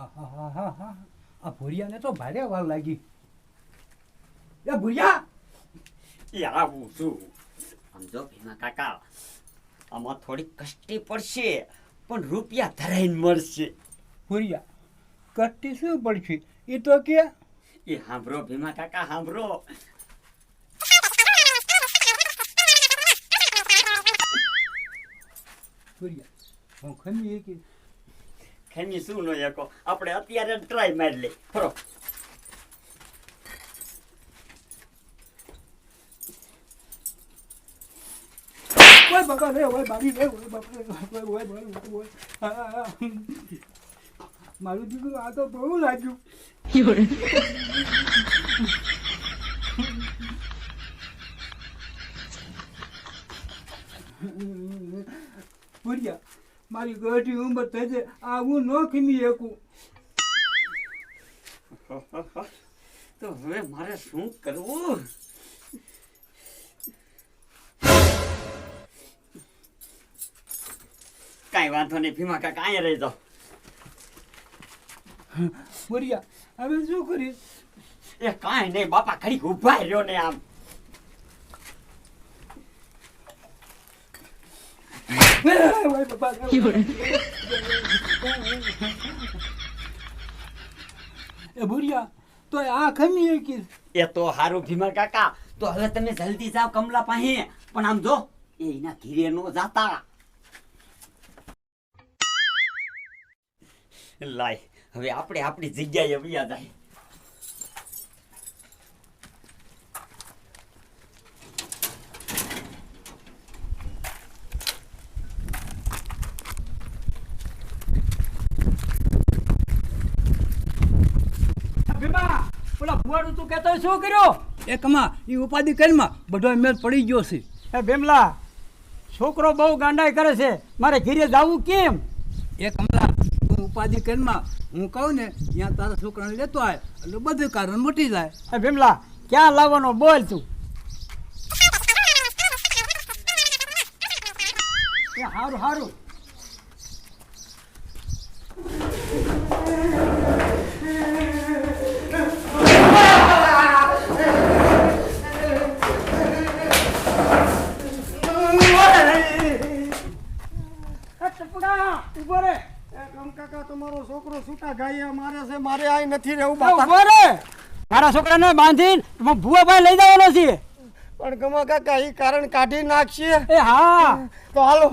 આ ભૂરિયાને તો ભારે વાર લાગી. એ ભૂરિયા! એ આવું છું. આમ જો ભીમા કાકા આમાં થોડી કષ્ટી પડશે પણ રૂપિયા ધરાઈને મળશે. ભૂરિયા કષ્ટી શું પડશે? એ તો કે એ સાંભળો ભીમા કાકા સાંભળો ભૂરિયા હું ખમી કે ખેમી શું નો એકો આપણે અત્યારે ટ્રાય મારી લઈ ફરો. ઓય બાબા રે ઓય બારી રે ઓય બાપા ઓય ઓય ઓય ઓય ઓય આ, આ, આ. મારું દીકરું આ તો બહુ લાગ્યું. ભૂરિયા મારી ગઢી ઉંમર થઈ છે આ હું ન ખીમી શકું. તો હવે મારે શું કરવું? કાંઈ વાંધો નહીં ભીમા કાકા અહીંયા રહી જાઓ. ભૂરિયા હવે શું કરીશ? એ કાંઈ નહીં બાપા ખરી ઊભા રહ્યો ને આમ ઓય બાપા એ ભૂરિયા તો આ ખમી કે એ તો હારું ભીમા કાકા તો હવે તમે જલ્દી જાવ કમલા પાસે. પણ આમ જો એ એના ઘીરે નો જાતા. લાય હવે આપણે આપણી જગ્યાએ વ્યા જાય ભીમા પેલા ભુવાનું તું કહેતો હોય શું કર્યો? એ કમા એ ઉપાધિ કરીમાં બધો મેલ પડી ગયો છે. એ ભીમલા છોકરો બહુ ગાંડાઈ કરે છે. મારે ઘીરે જવું કેમ? એ કમલા તું ઉપાધિ કરીમાં હું કહું ને ત્યાં તારા છોકરાને લેતો આય એટલે બધું કારણ મટી જાય. એ ભીમલા ક્યાં લાવવાનો બોલ તું? એ હારું હારું. ઊભો રે. કાકા તમારો છોકરો છૂટા ગાયા મારે છે મારે આય નથી રહેવું બાપા. ઊભો રે. મારા છોકરાને બાંધીને ભુવાભાઈ લઈ જવાનો છે. પણ ગમા કાકા એ કારણ કાઢી નાખશે. એ હા. તો હાલો.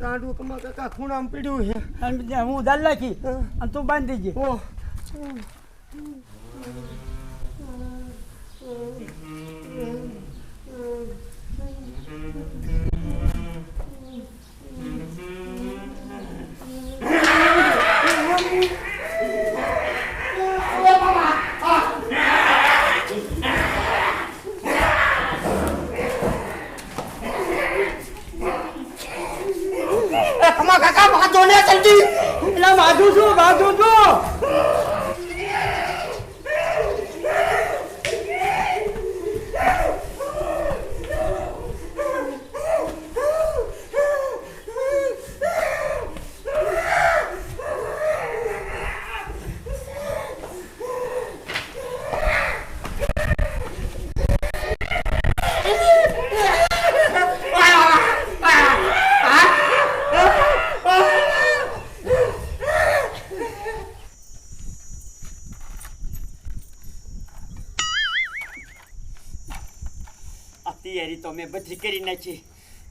ગાંડું કમા કાકા ખૂણામાં પીડ્યું છે. અને હું દાલ નાખી અને તું બાંધી દે. ઓહ. એટલે બાંધું છું બાંધું છું તૈયારી તો મેં બધી કરી નાખી.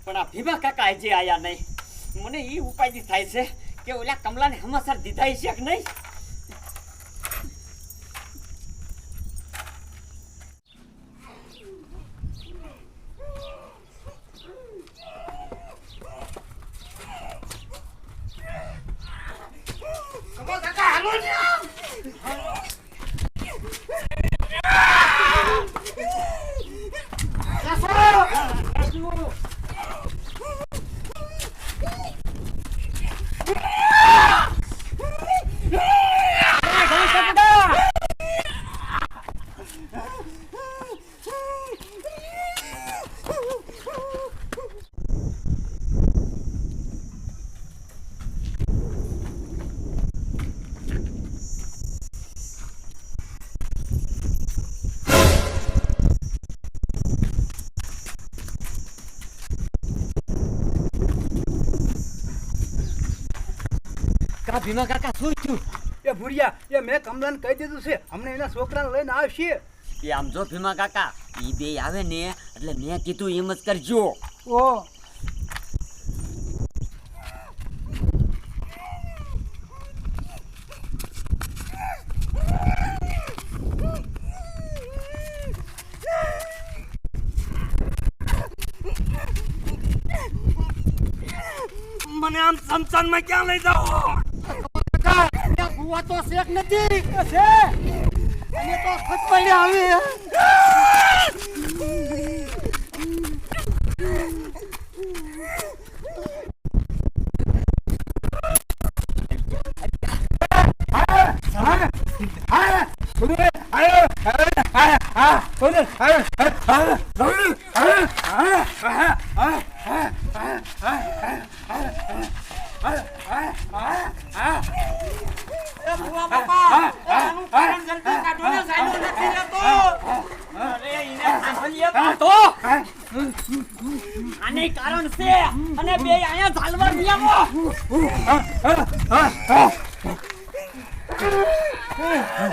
પણ આ ભીમા કાકા હજી આયા નહીં. મને એ ઉપાધિ થાય છે કે ઓલા કમલાને હમાસર દીધા છે કે નહીં? કા ભીમા કાકા શું થયું? એ ભૂરિયા એ મેં કમલાને કહી દીધું છે હમણાં એના છોકરાને લઈને આવશે. એ આમ જો ભીમા કાકા એ બે આવે ને એટલે મેં કીધું એમ જ કરજો. ઓ. મને આમ સમસાનમાં ક્યાં લઈ જાઓ? ભૂવા તો શેક નથી છે અને તો આને કારણ છે. અને બે આયા ઝાલવા નિયમો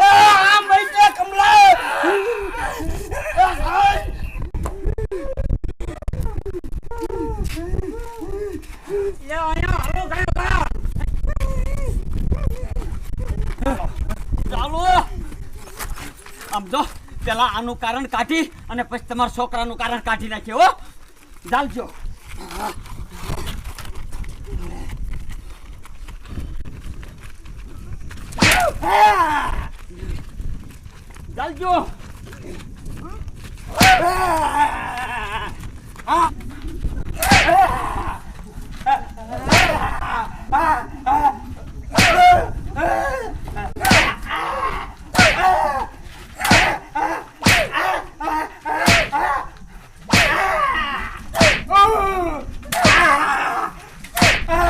આ મૈતે કમલા એ આયા હાલો ગયા ચાલો આમ જો, પેલા આનું કારણ કાઢી અને પછી તમારા છોકરાનું કારણ કાઢી નાખીએ હો. ચાલજો. ચાલજો. કારણ બીજું એટલે તારે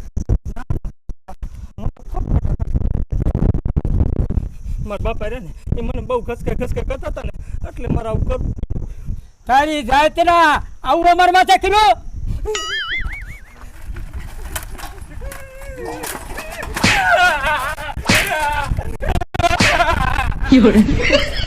મારા બાપા રે ને એ મને બહુ ઘસકા ઘસકા કરતા હતા ને એટલે મારે આવું કરવું તારી જાતના આવું અમાર માથે કર્યું 有人，